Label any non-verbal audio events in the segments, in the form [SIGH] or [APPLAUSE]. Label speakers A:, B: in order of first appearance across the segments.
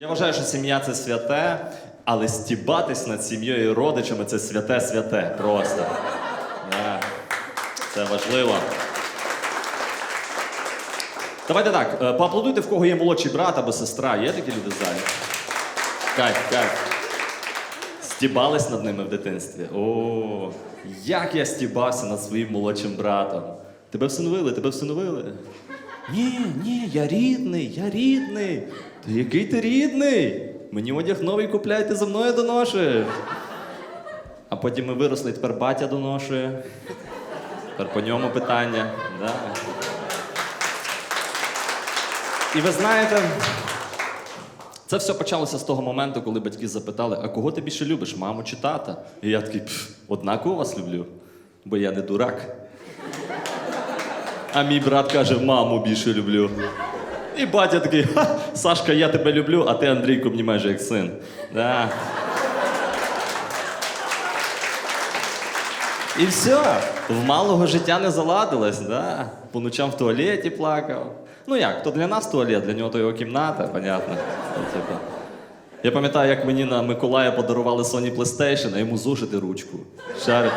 A: Я вважаю, що сім'я це святе, але стібатись над сім'єю і родичами це святе святе. Просто. Це важливо. Давайте так, е, поаплодуйте, в кого є молодший брат або сестра. Є такі люди в залі? Кайф, кайф. Стібались над ними в дитинстві. О, як я стібався над своїм молодшим братом. Тебе всиновили, тебе всиновили. Ні, ні, я рідний, я рідний. Та який ти рідний? Мені одяг новий купляй, ти за мною доношиш. А потім ми виросли, тепер батя доношує. Тепер по ньому питання. Да. І ви знаєте, це все почалося з того моменту, коли батьки запитали, а кого ти більше любиш, маму чи тата? І я такий, однаково вас люблю, бо я не дурак. А мій брат каже, маму більше люблю. І батя такий, Ха, Сашка, я тебе люблю, а ти Андрійку мені майже як син. Да. І все, в малого життя не заладилось, да? по ночам в туалеті плакав. Ну як, то для нас туалет, для нього то його кімната, понятно. Ну, типу. Я пам'ятаю, як мені на Миколая подарували Sony PlayStation, а йому зошити ручку. Шарик,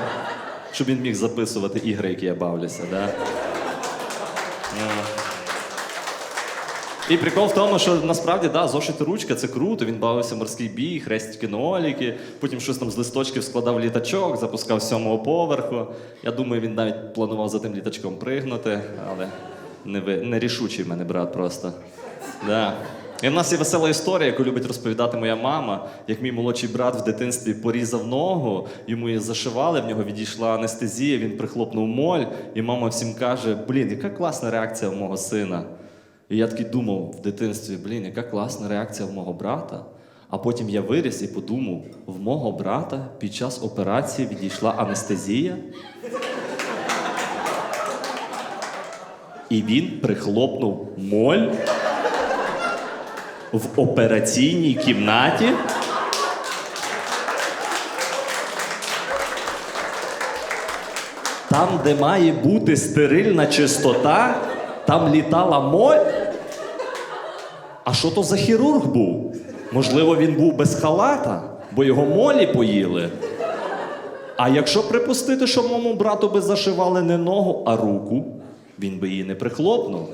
A: щоб він міг записувати ігри, які я бавлюся. Да? І прикол в тому, що насправді да, зошити ручка це круто. Він бавився морський бій, хрестики ноліки, потім щось там з листочків складав літачок, запускав сьомого поверху. Я думаю, він навіть планував за тим літачком пригнути, але не ви- нерішучий в мене брат просто. Да. І в нас є весела історія, яку любить розповідати моя мама, як мій молодший брат в дитинстві порізав ногу, йому її зашивали, в нього відійшла анестезія, він прихлопнув моль, і мама всім каже: блін, яка класна реакція в мого сина. І я такий думав в дитинстві, блін, яка класна реакція в мого брата. А потім я виріс і подумав, в мого брата під час операції відійшла анестезія. І він прихлопнув моль в операційній кімнаті. Там, де має бути стерильна чистота, там літала моль. А що то за хірург був? Можливо, він був без халата, бо його молі поїли. А якщо припустити, що моєму брату би зашивали не ногу, а руку, він би її не прихлопнув.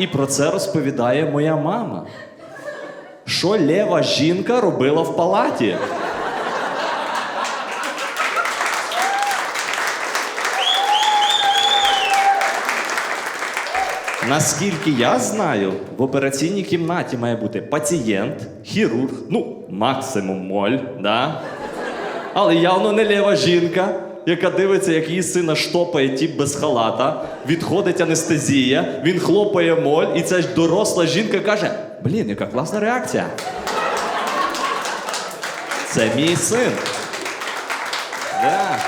A: І про це розповідає моя мама. Що лєва жінка робила в палаті? Наскільки я знаю, в операційній кімнаті має бути пацієнт, хірург, ну, максимум моль, да? але явно не лєва жінка, яка дивиться, як її сина штопає тіп без халата, відходить анестезія, він хлопає моль, і ця ж доросла жінка каже: Блін, яка класна реакція. Це мій син. Да.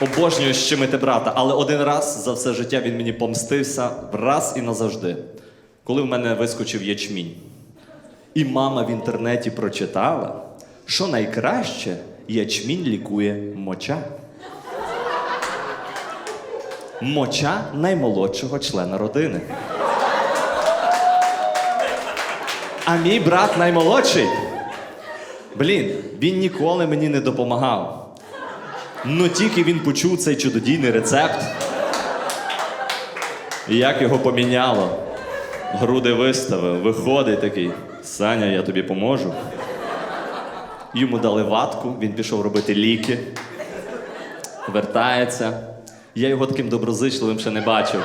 A: Обожнюю щемити брата, але один раз за все життя він мені помстився раз і назавжди. Коли в мене вискочив ячмінь. І мама в інтернеті прочитала, що найкраще ячмінь лікує моча. Моча наймолодшого члена родини. А мій брат наймолодший. Блін, він ніколи мені не допомагав. Ну тільки він почув цей чудодійний рецепт. Як його поміняло. Груди виставив, виходить такий. Саня, я тобі поможу. Йому дали ватку, він пішов робити ліки. Вертається. Я його таким доброзичливим ще не бачив.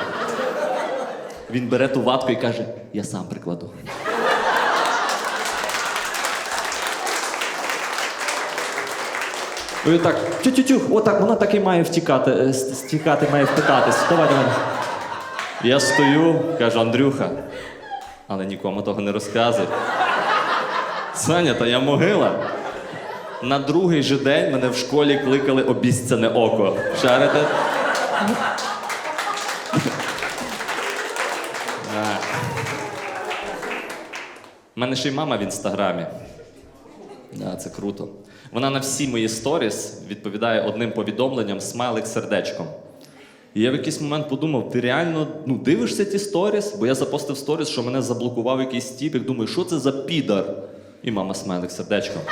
A: Він бере ту ватку і каже: я сам прикладу. І так, тю-тю-тю, отак, вона так і має втікати, е, стікати, має впитатись. Давай, давай. Я стою, кажу, Андрюха, але нікому того не розказуй. Саня, та я могила. На другий же день мене в школі кликали обіцяне око. Шарите? У мене ще й мама в інстаграмі. Да, це круто. Вона на всі мої сторіс відповідає одним повідомленням смайлик сердечком. І я в якийсь момент подумав: ти реально ну, дивишся ті сторіс? Бо я запостив сторіс, що мене заблокував якийсь тіп, як думаю, що це за підар? І мама смайлик сердечком.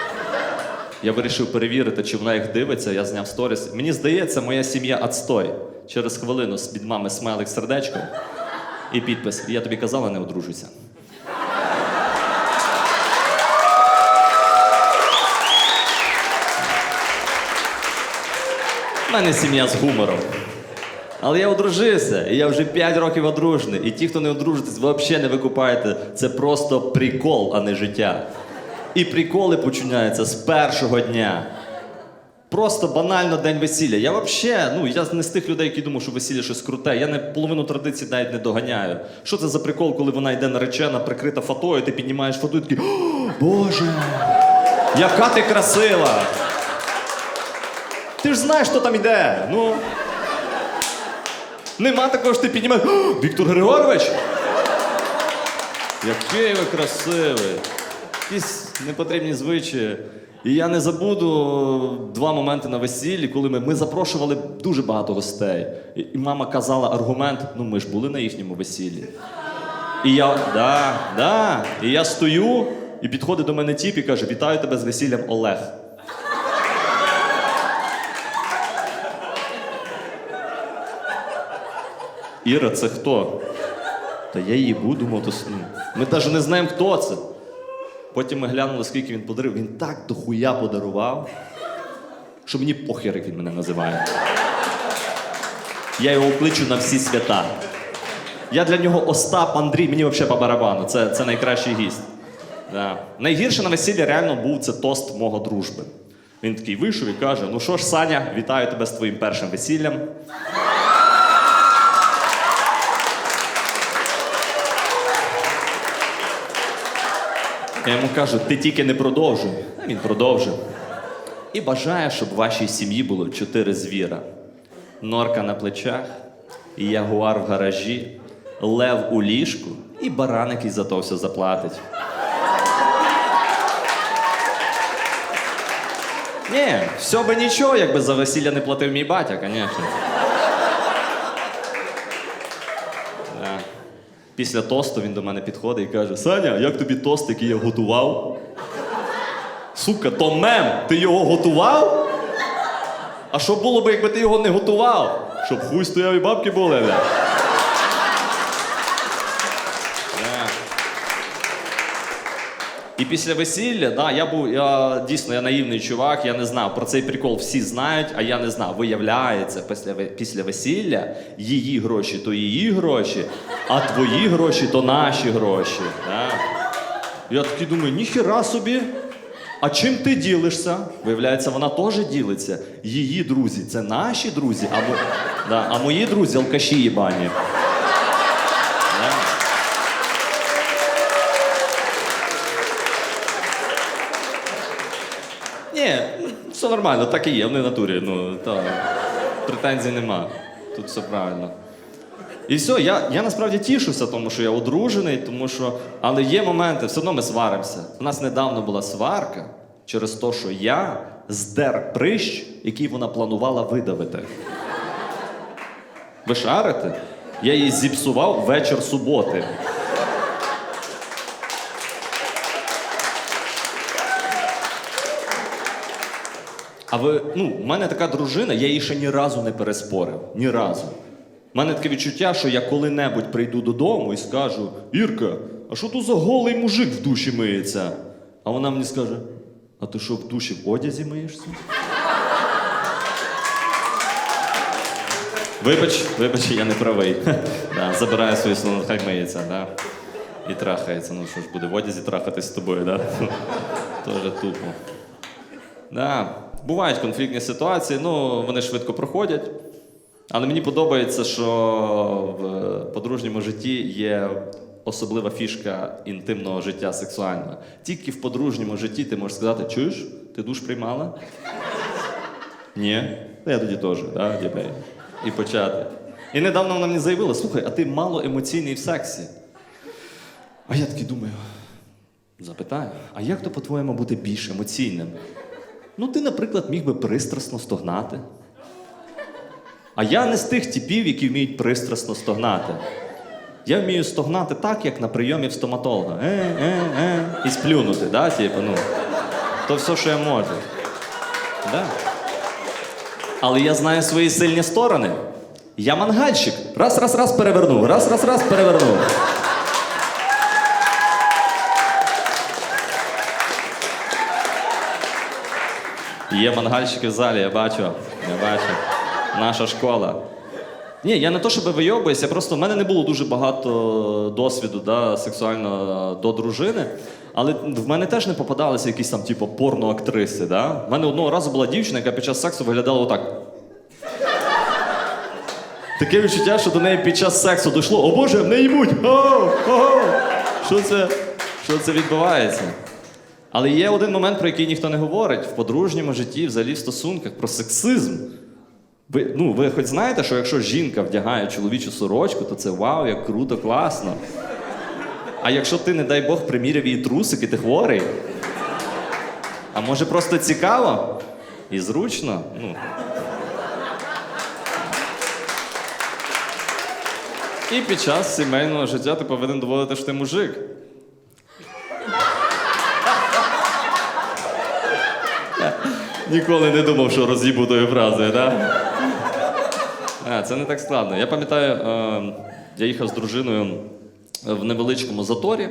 A: Я вирішив перевірити, чи вона їх дивиться. Я зняв сторіс. Мені здається, моя сім'я отстой. Через хвилину з під мами смайлик сердечком і підпис. Я тобі казала, не одружуйся. У мене сім'я з гумором. Але я одружився, і я вже 5 років одружений. І ті, хто не одружитесь, взагалі не викупаєте. Це просто прикол, а не життя. І приколи починаються з першого дня. Просто банально день весілля. Я взагалі, ну я не з тих людей, які думають, що весілля щось круте. Я не половину традицій навіть не доганяю. Що це за прикол, коли вона йде наречена, прикрита фатою, ти піднімаєш фото і такий, «О, Боже, яка ти красива! Ти ж знаєш, хто там іде. Ну. Нема такого, що ти піднімаєш. «О, Віктор Григорович! Який ви красивий! Якісь непотрібні звичаї. І я не забуду два моменти на весіллі, коли ми, ми запрошували дуже багато гостей. І, і мама казала аргумент: ну ми ж були на їхньому весіллі. І я, да, да. І я стою, і підходить до мене тіп і каже: Вітаю тебе з весіллям Олег. Іра, це хто? Та я її буду мотосну. Ми навіть не знаємо, хто це. Потім ми глянули, скільки він подарив. Він так дохуя подарував, що мені похер, як він мене називає. Я його кличу на всі свята. Я для нього Остап Андрій, мені взагалі по барабану. Це, це найкращий гість. Да. Найгірше на весіллі реально був це тост мого дружби. Він такий вийшов і каже: Ну що ж, Саня, вітаю тебе з твоїм першим весіллям. Я йому кажу, ти тільки не продовжуй. Він продовжив. І бажає, щоб в вашій сім'ї було чотири звіра: норка на плечах, ягуар в гаражі, лев у ліжку і баран, який за то все заплатить. Ні, все би нічого, якби за весілля не платив мій батя, звісно. Да. Після тосту він до мене підходить і каже: Саня, як тобі тост, який я готував? Сука, то мем, ти його готував? А що було б, якби ти його не готував? Щоб хуй стояв і бабки були, бля. Да. І після весілля, да, я був, я дійсно я наївний чувак, я не знав. Про цей прикол всі знають, а я не знав. Виявляється, після, після весілля її гроші то її гроші, а твої гроші то наші гроші. Да. Я такий думаю, ніхера собі. А чим ти ділишся? Виявляється, вона теж ділиться. Її друзі це наші друзі, а, да, а мої друзі алкаші їбані. Ні, все нормально, так і є, вони в натурі. Ну, та, претензій нема. Тут все правильно. І все, я, я насправді тішуся, тому що я одружений, тому що. Але є моменти, все одно ми сваримося. У нас недавно була сварка через те, що я здер прищ, який вона планувала видавити. Ви шарите? Я її зіпсував вечір суботи. А ви, ну, в мене така дружина, я її ще ні разу не переспорив. Ні разу. У мене таке відчуття, що я коли-небудь прийду додому і скажу: Ірка, а що тут за голий мужик в душі миється? А вона мені скаже: А ти що в душі в одязі миєшся? Вибач, вибач, я не правий. [LAUGHS] да, забираю свої слова, хай миється, да. І трахається. Ну що ж буде в одязі трахатись з тобою, да? [LAUGHS] Тоже тупо. Да, бувають конфліктні ситуації, ну вони швидко проходять. Але мені подобається, що в подружньому житті є особлива фішка інтимного життя сексуального. Тільки в подружньому житті ти можеш сказати, чуєш, ти душ приймала? Ні. Ну, Я тоді теж, да, дібей. І почати. І недавно вона мені заявила: слухай, а ти мало емоційний в сексі. А я такий думаю, запитаю, а як то, по-твоєму, бути більш емоційним? Ну, ти, наприклад, міг би пристрасно стогнати. А я не з тих типів, які вміють пристрасно стогнати. Я вмію стогнати так, як на прийомі в стоматолога. Е, е, е, і сплюнути, да? типу, ну. То все, що я можу. Да. Але я знаю свої сильні сторони. Я мангальщик. Раз, раз, раз перевернув, раз, раз, раз перевернув. Є мангальщики в залі, я бачу. Я бачу. Наша школа. Ні, я не то, щоб вийобуюся, просто в мене не було дуже багато досвіду да, сексуально до дружини. Але в мене теж не попадалися якісь там, типу, порноактриси. Да? В мене одного разу була дівчина, яка під час сексу виглядала отак. Таке відчуття, що до неї під час сексу дійшло, о Боже! О, о, що це, що це відбувається? Але є один момент, про який ніхто не говорить в подружньому житті, взагалі в стосунках, про сексизм. Ви, ну, ви хоч знаєте, що якщо жінка вдягає чоловічу сорочку, то це вау, як круто, класно. А якщо ти, не дай Бог, приміряв її трусики, ти хворий. А може просто цікаво і зручно? Ну. І під час сімейного життя ти повинен доводити, що ти мужик. Ніколи не думав, що роз'їбу тою фразою, так? А, це не так складно. Я пам'ятаю, е, я їхав з дружиною в невеличкому заторі,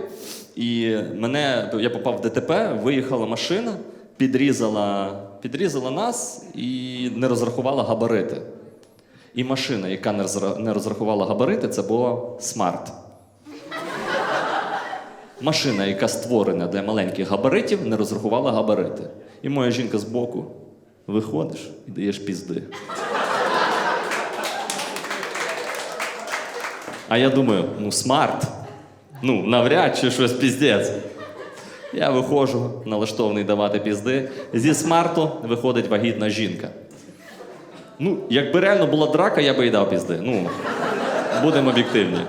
A: і мене, я попав в ДТП, виїхала машина, підрізала, підрізала нас і не розрахувала габарити. І машина, яка не розрахувала габарити, це була смарт. Машина, яка створена для маленьких габаритів, не розрахувала габарити. І моя жінка збоку виходиш і даєш пізди. А я думаю, ну смарт. Ну, навряд чи щось піздець. Я виходжу, налаштований давати пізди. Зі смарту виходить вагітна жінка. Ну, якби реально була драка, я би їй дав пізди. Ну, будемо об'єктивні.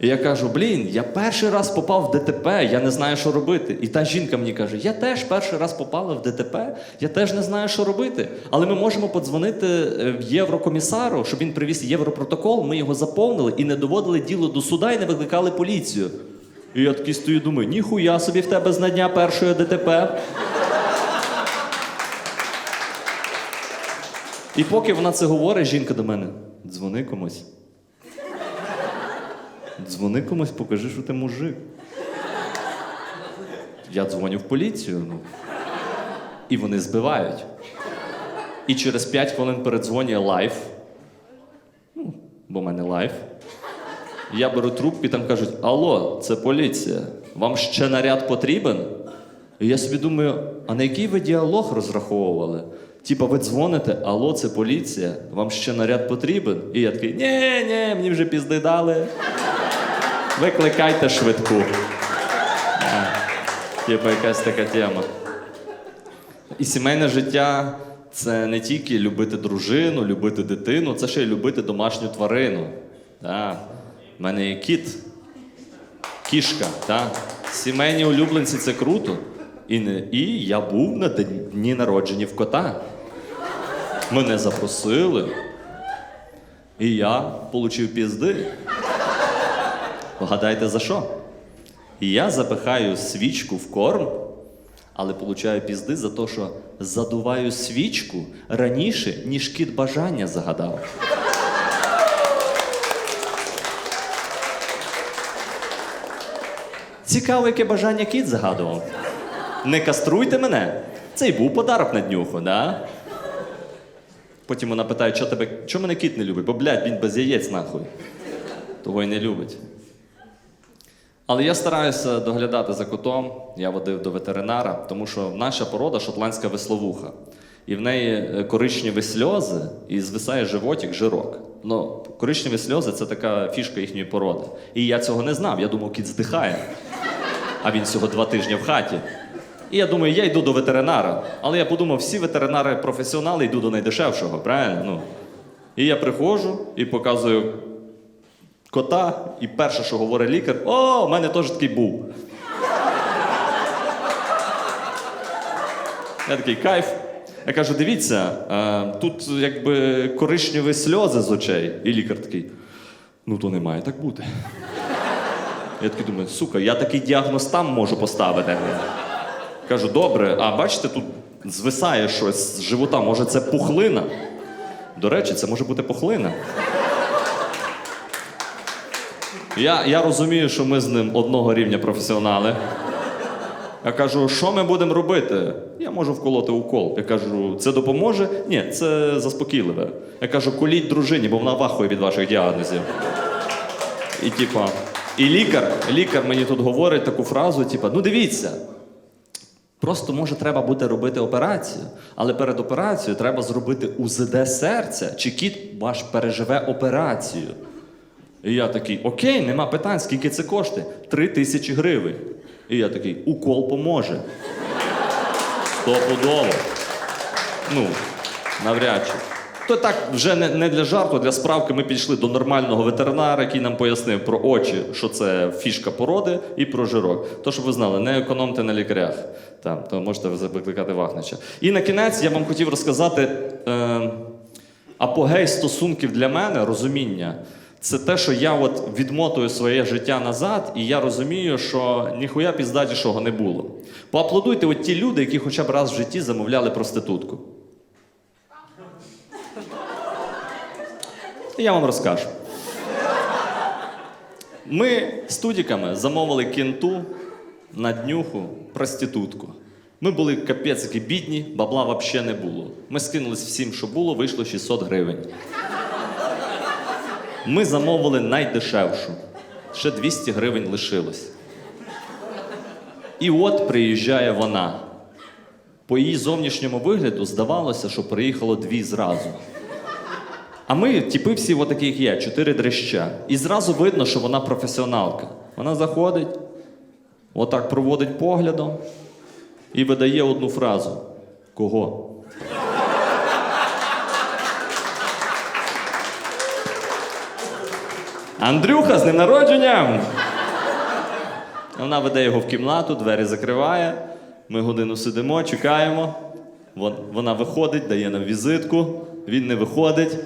A: І я кажу: блін, я перший раз попав в ДТП, я не знаю, що робити. І та жінка мені каже: я теж перший раз попала в ДТП, я теж не знаю, що робити. Але ми можемо подзвонити е, в Єврокомісару, щоб він привіз європротокол, ми його заповнили і не доводили діло до суда і не викликали поліцію. І я такий стою, думаю, ніхуя собі в тебе з дня першої ДТП. І поки вона це говорить, жінка до мене: дзвони комусь. Дзвони комусь, покажи, що ти мужик. Я дзвоню в поліцію. Ну. І вони збивають. І через 5 хвилин передзвонює лайф. Ну, бо в мене лайф. Я беру трубку і там кажуть: Алло, це поліція. Вам ще наряд потрібен? І я собі думаю, а на який ви діалог розраховували? Типа, ви дзвоните, алло, це поліція, вам ще наряд потрібен? І я такий, ні, ні, мені вже пізди дали. Викликайте швидку. Типа якась така тема. І сімейне життя це не тільки любити дружину, любити дитину, це ще й любити домашню тварину. Да. У мене є кіт, кішка. Да. Сімейні улюбленці це круто. І, не, і я був на дні народження в кота. Мене запросили. І я отримав пізди. Вгадайте за що? Я запихаю свічку в корм, але получаю пізди за те, що задуваю свічку раніше, ніж кіт бажання загадав. Цікаво, яке бажання кіт загадував. Не каструйте мене. Це й був подарок на днюху, да? Потім вона питає, що тебе, чого мене кіт не любить? Бо, блядь, він без яєць нахуй. Того й не любить. Але я стараюся доглядати за котом. Я водив до ветеринара, тому що наша порода шотландська весловуха. І в неї е, коричневі сльози і звисає животик, жирок. Ну, коричневі сльози це така фішка їхньої породи. І я цього не знав. Я думав, кіт здихає. А він всього два тижні в хаті. І я думаю, я йду до ветеринара. Але я подумав, всі ветеринари професіонали йду до найдешевшого, правильно? Ну. І я приходжу і показую кота, і перше, що говорить лікар, о, у мене теж такий був. Я такий кайф. Я кажу: дивіться, е, тут якби коричневі сльози з очей. І лікар такий. Ну, то не має так бути. Я такий думаю, сука, я такий діагноз там можу поставити. Кажу, добре, а бачите, тут звисає щось з живота, може це пухлина. До речі, це може бути пухлина. Я, я розумію, що ми з ним одного рівня професіонали. Я кажу, що ми будемо робити? Я можу вколоти укол. Я кажу, це допоможе? Ні, це заспокійливе. Я кажу, коліть дружині, бо вона вахує від ваших діагнозів. І типа, і лікар, лікар мені тут говорить таку фразу: типа, ну дивіться. Просто може треба буде робити операцію, але перед операцією треба зробити УЗД серця, чи кіт ваш переживе операцію. І я такий, окей, нема питань, скільки це коштує? Три тисячі гривень. І я такий, укол поможе. Стопудово. Ну, навряд чи. То так, вже не, не для жарту, для справки ми підійшли до нормального ветеринара, який нам пояснив про очі, що це фішка породи, і про жирок. То, щоб ви знали, не економте на лікарях. Там, то можете викликати Вахнича. І на кінець я вам хотів розказати е, апогей стосунків для мене, розуміння. Це те, що я от відмотую своє життя назад, і я розумію, що ніхуя піздатішого не було. Поаплодуйте от ті люди, які хоча б раз в житті замовляли проститутку. Я вам розкажу. Ми з тудіками замовили кенту на днюху проститутку. Ми були капець бідні, бабла взагалі не було. Ми скинулись всім, що було, вийшло 600 гривень. Ми замовили найдешевшу. Ще 200 гривень лишилось. І от приїжджає вона. По її зовнішньому вигляду здавалося, що приїхало дві зразу. А ми, типи всі отакі, як я, чотири дрища. І зразу видно, що вона професіоналка. Вона заходить, отак проводить поглядом і видає одну фразу: Кого? Андрюха, з ним народженням! Вона веде його в кімнату, двері закриває. Ми годину сидимо, чекаємо. Вона виходить, дає нам візитку. Він не виходить.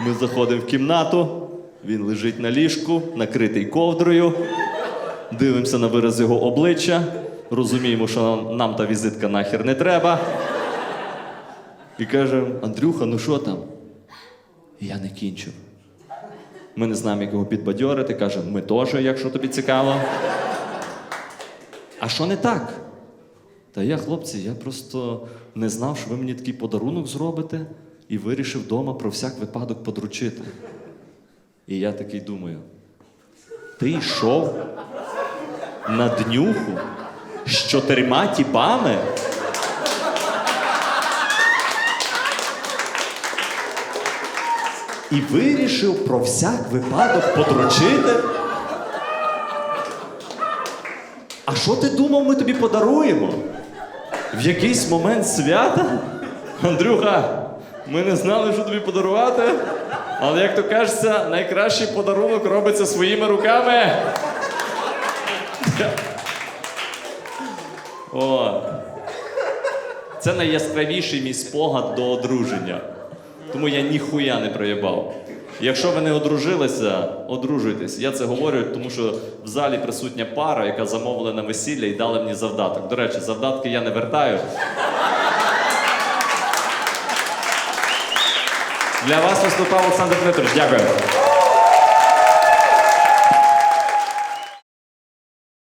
A: Ми заходимо в кімнату. Він лежить на ліжку, накритий ковдрою. Дивимося на вираз його обличчя. Розуміємо, що нам, нам та візитка нахер не треба. І каже: Андрюха, ну що там? Я не кінчив. Ми не знаємо, як його підбадьорити. Каже, ми теж, якщо тобі цікаво. А що не так? Та я, хлопці, я просто не знав, що ви мені такий подарунок зробите, і вирішив вдома про всяк випадок подручити. І я такий думаю: ти йшов на днюху з чотирма тіпами? І вирішив про всяк випадок подручити. А що ти думав, ми тобі подаруємо? В якийсь момент свята? Андрюха, ми не знали, що тобі подарувати. Але як то кажеться, найкращий подарунок робиться своїми руками. О. Це найяскравіший мій спогад до одруження. Тому я ніхуя не проїбав. Якщо ви не одружилися, одружуйтесь. Я це говорю, тому що в залі присутня пара, яка замовила на весілля і дала мені завдаток. До речі, завдатки я не вертаю. Для вас виступав Олександр Дмитрович. Дякую.